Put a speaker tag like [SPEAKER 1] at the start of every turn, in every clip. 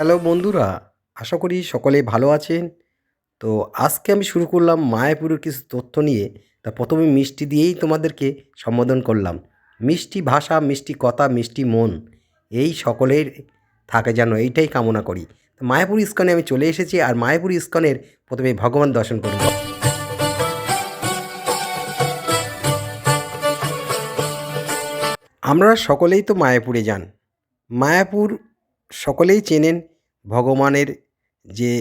[SPEAKER 1] Hello বন্ধুরা, আশা করি সকলে ভালো আছেন। তো আজকে আমি শুরু করলাম মায়াপুরের কিছু তথ্য নিয়ে। তা প্রথমে মিষ্টি দিয়েই তোমাদেরকে সম্বোধন করলাম। মিষ্টি ভাষা, মিষ্টি কথা, মিষ্টি মন, এই সকলের থাকে যেন এইটাই কামনা করি। মায়াপুর ইস্কনে আমি চলে এসেছি আর মায়াপুর ইস্কনের প্রথমে ভগবান দর্শন করব। আমরা সকলেই তো মায়াপুরে যান। মায়াপুর সকলেই চেনেন ভগবানের যে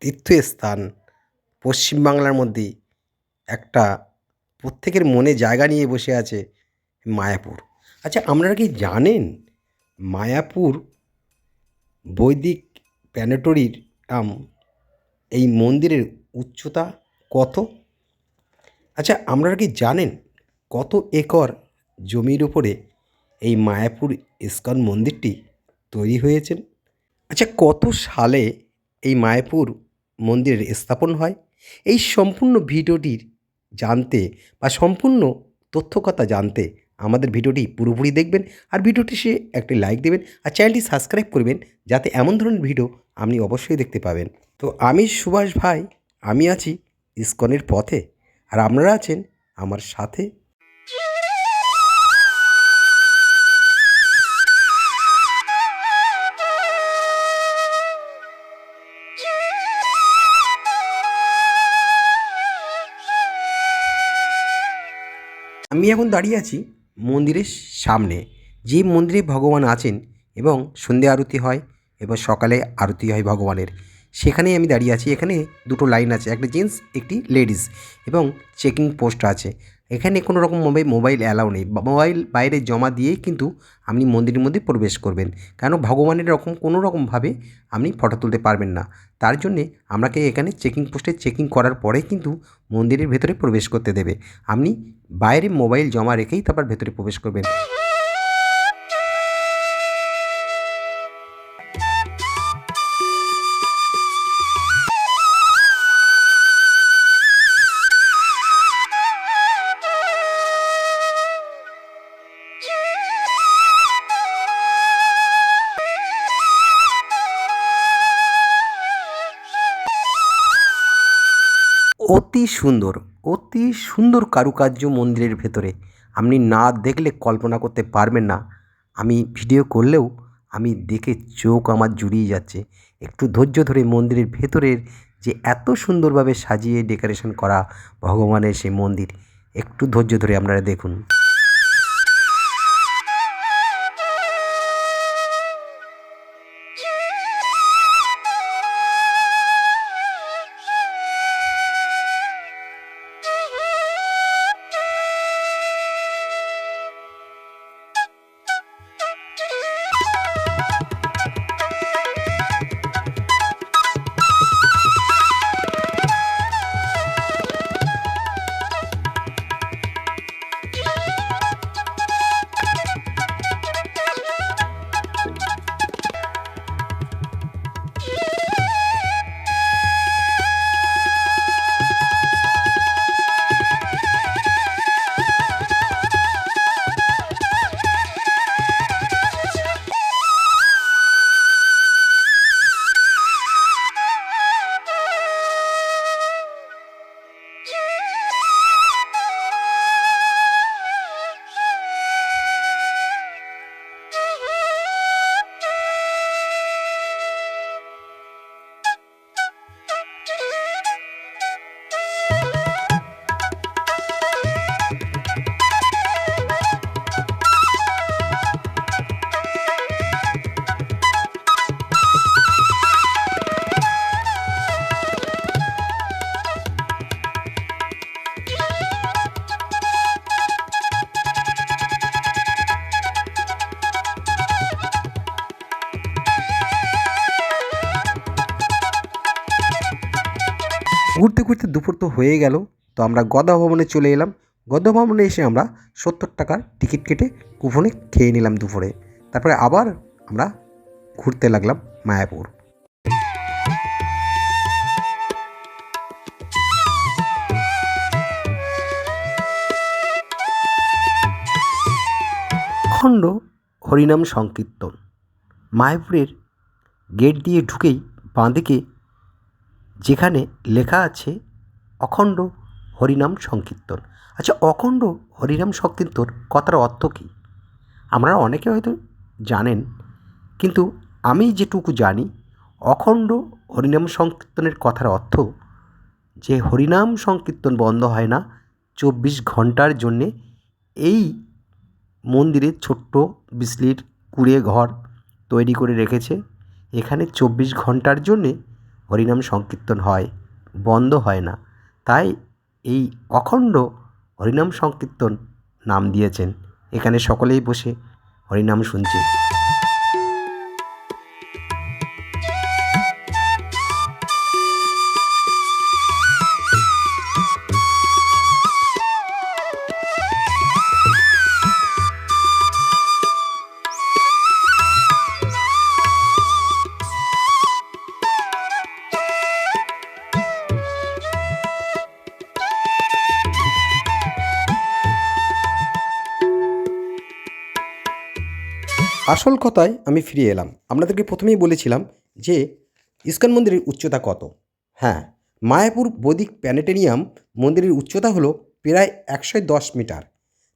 [SPEAKER 1] তীর্থস্থান পশ্চিমবাংলার মধ্যে একটা প্রত্যেকের মনে জায়গা নিয়ে বসে আছে মায়াপুর। আচ্ছা আপনারা কি জানেন মায়াপুর বৈদিক প্যানেটরির আম এই মন্দিরের উচ্চতা কত? আচ্ছা আপনারা কি জানেন কত একর জমির উপরে এই মায়াপুর ইস্কন মন্দিরটি তৈরি হয়েছেন আচ্ছা কত সালে এই মায়াপুর মন্দিরের স্থাপন হয়? এই সম্পূর্ণ ভিডিওটির জানতে বা সম্পূর্ণ তথ্যকথা জানতে আমাদের ভিডিওটি পুরোপুরি দেখবেন আর ভিডিওটি সে একটি লাইক দেবেন আর চ্যানেলটি সাবস্ক্রাইব করবেন যাতে এমন ধরনের ভিডিও আপনি অবশ্যই দেখতে পাবেন। তো আমি সুভাষ ভাই, আমি আছি ইস্কনের পথে আর আপনারা আছেন আমার সাথে আমি এখন দাঁড়িয়ে আছি মন্দিরের সামনে। যে মন্দিরে ভগবান আছেন এবং সন্ধে আরতি হয় এবং সকালে আরতি হয় ভগবানের। সেখানেই আমি দাঁড়িয়ে আছি। এখানে দুটো লাইন আছে। একটা জেন্টস, একটি লেডিস এবং চেকিং পোস্ট আছে। এখানে কোনো রকম মোবাইল মোবাইল অ্যালাউ নেই। মোবাইল বাইরে জমা দিয়েই কিন্তু আপনি মন্দিরের মধ্যে প্রবেশ করবেন। কেন? ভগবানের রকম, কোনো রকমভাবে আপনি ফটো তুলতে পারবেন না। তার জন্যে আমাকে এখানে চেকিং পোস্টে চেকিং করার পরে কিন্তু মন্দিরের ভেতরে প্রবেশ করতে দেবে। আপনি বাইরে মোবাইল জমা রেখেই তারপর ভেতরে প্রবেশ করবেন। অতি সুন্দর অতি সুন্দর কারুকার্য মন্দিরের ভেতরে। আপনি না দেখলে কল্পনা করতে পারবেন না। আমি ভিডিও করলেও আমি দেখে চোখ আমার জুড়িয়ে যাচ্ছে। একটু ধৈর্য ধরে মন্দিরের ভেতরের যে এত সুন্দরভাবে সাজিয়ে ডেকোরেশন করা ভগবানের সেই মন্দির, একটু ধৈর্য ধরে আপনারা দেখুন। ঘুরতে দুপুর তো হয়ে গেল, তো আমরা গদা ভবনে চলে এলাম। গদা ভবনে এসে আমরা সত্তর টাকার টিকিট কেটে কুপনে খেয়ে নিলাম দুপুরে। তারপরে আবার আমরা ঘুরতে লাগলাম মায়াপুর। খণ্ড হরিনাম সংকীর্তন। মায়াপুরের গেট দিয়ে ঢুকেই বাঁদিকে যেখানে লেখা আছে অখণ্ড হরিনাম সংকীর্তন। আচ্ছা অখণ্ড হরিনাম সংকীর্তন কথার অর্থ কী? আপনারা অনেকে হয়তো জানেন, কিন্তু আমি যেটুকু জানি, অখণ্ড হরিনাম সংকীর্তনের কথার অর্থ যে হরিনাম সংকীর্তন বন্ধ হয় না চব্বিশ ঘণ্টার জন্যে, এই মন্দিরে ছোট্ট বিসলির কুঁড়ে ঘর তৈরি করে রেখেছে। এখানে চব্বিশ ঘণ্টার জন্যে হরিনাম সংকীর্তন হয়, বন্ধ হয় না। তাই এই অখণ্ড হরিনাম সংকীর্তন নাম দিয়েছেন। এখানে সকলেই বসে হরিনাম শুনছে। আসল কথায় আমি ফিরে এলাম। আপনাদেরকে প্রথমেই বলেছিলাম যে, ইস্কন মন্দিরের উচ্চতা কত? হ্যাঁ মায়াপুর বৈদিক প্যানেটেরিয়াম মন্দিরের উচ্চতা হলো প্রায় একশো দশ মিটার।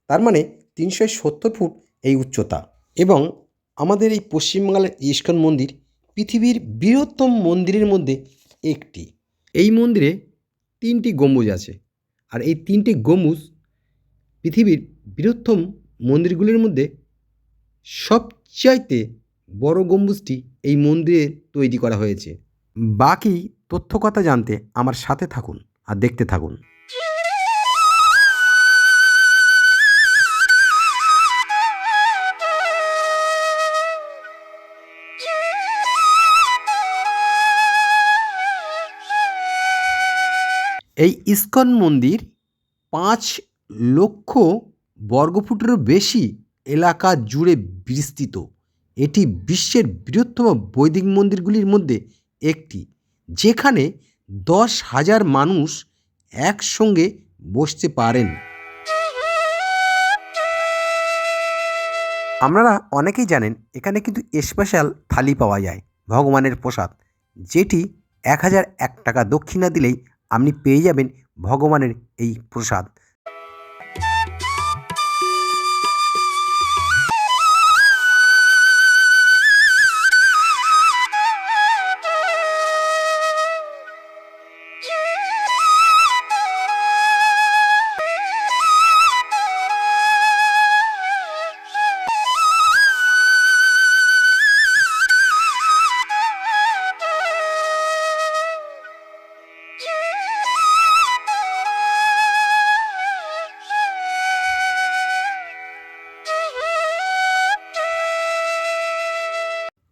[SPEAKER 1] তার মানে তিনশো সত্তর ফুট এই উচ্চতা। এবং আমাদের এই পশ্চিমবাংলার ইস্কন মন্দির পৃথিবীর বৃহত্তম মন্দিরের মধ্যে একটি। এই মন্দিরে তিনটি গম্বুজ আছে। আর এই তিনটি গম্বুজ পৃথিবীর বৃহত্তম মন্দিরগুলির মধ্যে সবচাইতে বড় গম্বুজটি এই মন্দিরে তৈরি করা হয়েছে। বাকি তথ্য কথা জানতে আমার সাথে থাকুন আর দেখতে থাকুন। এই ইস্কন মন্দির পাঁচ লক্ষ বর্গফুটেরও বেশি এলাকা জুড়ে বিস্তৃত। এটি বিশ্বের বৃহত্তম বৈদিক মন্দিরগুলির মধ্যে একটি, যেখানে দশ হাজার মানুষ একসঙ্গে বসতে পারেন। আপনারা অনেকেই জানেন, এখানে কিন্তু স্পেশাল থালি পাওয়া যায়, ভগবানের প্রসাদ, যেটি এক হাজার এক টাকা দক্ষিণা দিলেই আপনি পেয়ে যাবেন ভগবানের এই প্রসাদ।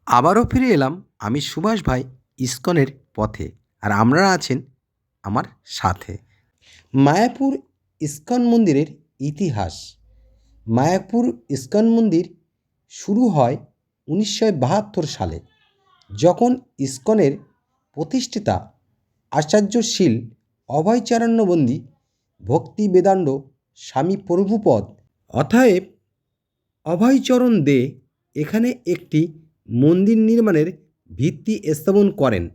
[SPEAKER 1] আবারও ফিরে এলাম আমি সুভাষ ভাই ইস্কনের পথে আর আপনারা আছেন আমার সাথে। মায়াপুর ইস্কন মন্দিরের ইতিহাস। মায়াপুর ইস্কন মন্দির শুরু হয় উনিশশো বাহাত্তর সালে, যখন ইস্কনের প্রতিষ্ঠাতা আচার্যশীল অভয়চারণ্যবন্দী ভক্তি বেদান্ত স্বামী প্রভুপদ। অতএব অভয়চরণ দে এখানে একটি মন্দির নির্মাণের ভিত্তি স্থাপন করেন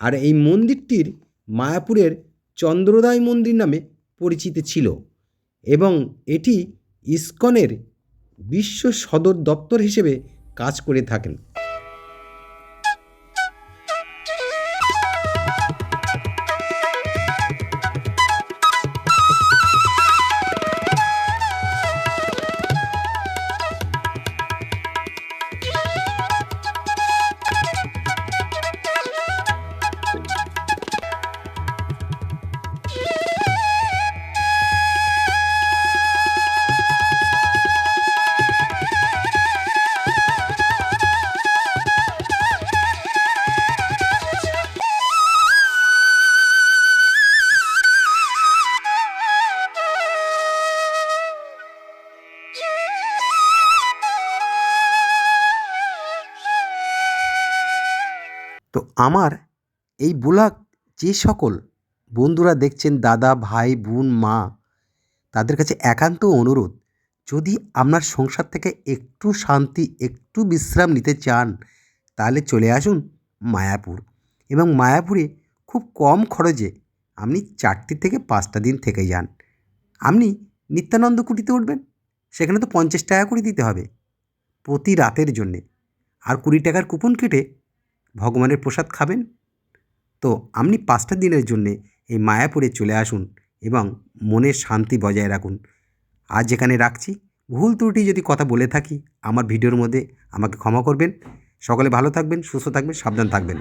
[SPEAKER 1] আর এই মন্দিরটির মায়াপুরের চন্দ্রদায় মন্দির নামে পরিচিত ছিল এবং এটি ইস্কনের বিশ্ব সদর দপ্তর হিসেবে কাজ করে থাকেন। আমার এই ব্লগ যে সকল বন্ধুরা দেখছেন, দাদা, ভাই, বোন, মা, তাদের কাছে একান্ত অনুরোধ, যদি আপনার সংসার থেকে একটু শান্তি, একটু বিশ্রাম নিতে চান, তাহলে চলে আসুন মায়াপুর। এবং মায়াপুরে খুব কম খরচে আপনি চারটে থেকে পাঁচটা দিন থেকে যান। আপনি নিত্যানন্দ কুটিতে উঠবেন, সেখানে তো পঞ্চাশ টাকা করে দিতে হবে প্রতি রাতের জন্যে। আর কুড়ি টাকার কুপন কেটে ভগবানের প্রসাদ খাবেন? তো আপনি পাঁচটা দিনের জন্যে এই মায়াপুরে চলে আসুন এবং মনের শান্তি বজায় রাখুন। আজ এখানে রাখছি। ভুল ত্রুটি যদি কথা বলে থাকি, আমার ভিডিওর মধ্যে আমাকে ক্ষমা করবেন। সকলে ভালো থাকবেন, সুস্থ থাকবেন, সাবধান থাকবেন।